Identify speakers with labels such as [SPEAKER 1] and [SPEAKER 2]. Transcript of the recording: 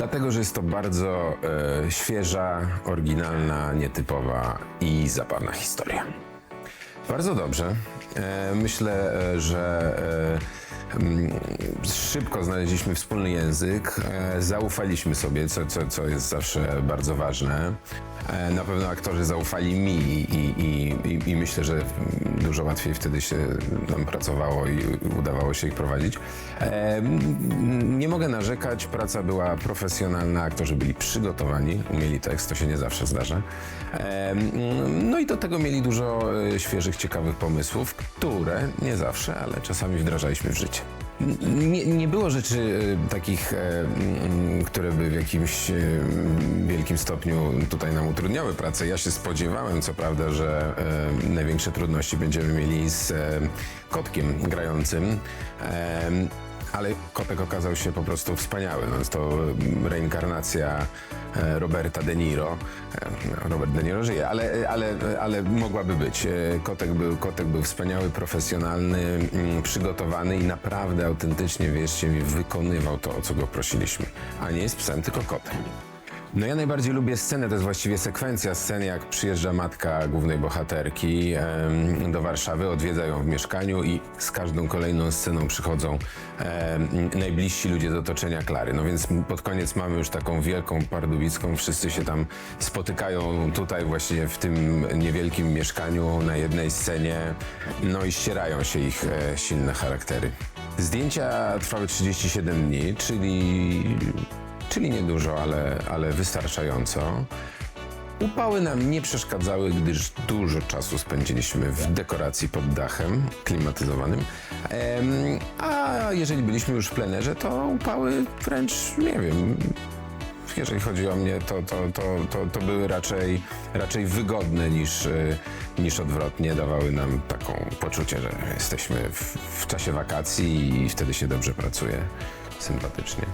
[SPEAKER 1] Dlatego, że jest to bardzo e, świeża, oryginalna, nietypowa i zabawna historia. Bardzo dobrze. E, myślę, e, że e, mm, szybko znaleźliśmy wspólny język, e, zaufaliśmy sobie, co, co, co jest zawsze bardzo ważne. E, na pewno aktorzy zaufali mi i, i, i, myślę, że dużo łatwiej wtedy się nam pracowało i udawało się ich prowadzić. E, nie mogę narzekać, praca była profesjonalna, aktorzy byli przygotowani, umieli tekst, to się nie zawsze zdarza. E, no i do tego mieli dużo e, świeżych, ciekawych pomysłów, które nie zawsze, ale czasami wdrażaliśmy w życie. Nie, nie było rzeczy e, takich, e, które by w jakimś e, wielkim stopniu tutaj nam utrudniały pracę. Ja się spodziewałem, co prawda, że e, największe trudności będziemy mieli z e, kotkiem grającym. E, ale kotek okazał się po prostu wspaniały. No, to reinkarnacja e, Roberta De Niro. E, Robert De Niro żyje, ale, ale, ale mogłaby być. E, Kotek był, kotek był wspaniały, profesjonalny, mm, przygotowany i naprawdę autentycznie, wierzcie mi, wykonywał to, o co go prosiliśmy. A nie jest psem, tylko kotem. No ja najbardziej lubię scenę, to jest właściwie sekwencja sceny, jak przyjeżdża matka głównej bohaterki em, do Warszawy, odwiedza ją w mieszkaniu i z każdą kolejną sceną przychodzą em, najbliżsi ludzie z otoczenia Klary. No więc pod koniec mamy już taką wielką pardubicką, wszyscy się tam spotykają tutaj właśnie w tym niewielkim mieszkaniu na jednej scenie, no i ścierają się ich e, silne charaktery. Zdjęcia trwały 37 dni, czyli czyli niedużo, ale, ale wystarczająco. Upały nam nie przeszkadzały, gdyż dużo czasu spędziliśmy w dekoracji pod dachem klimatyzowanym. A jeżeli byliśmy już w plenerze, to upały wręcz, nie wiem, jeżeli chodzi o mnie, to, to, to, to, to były raczej, raczej wygodne niż, y, niż odwrotnie. Dawały nam taką poczucie, że jesteśmy w, w czasie wakacji i wtedy się dobrze pracuje, sympatycznie.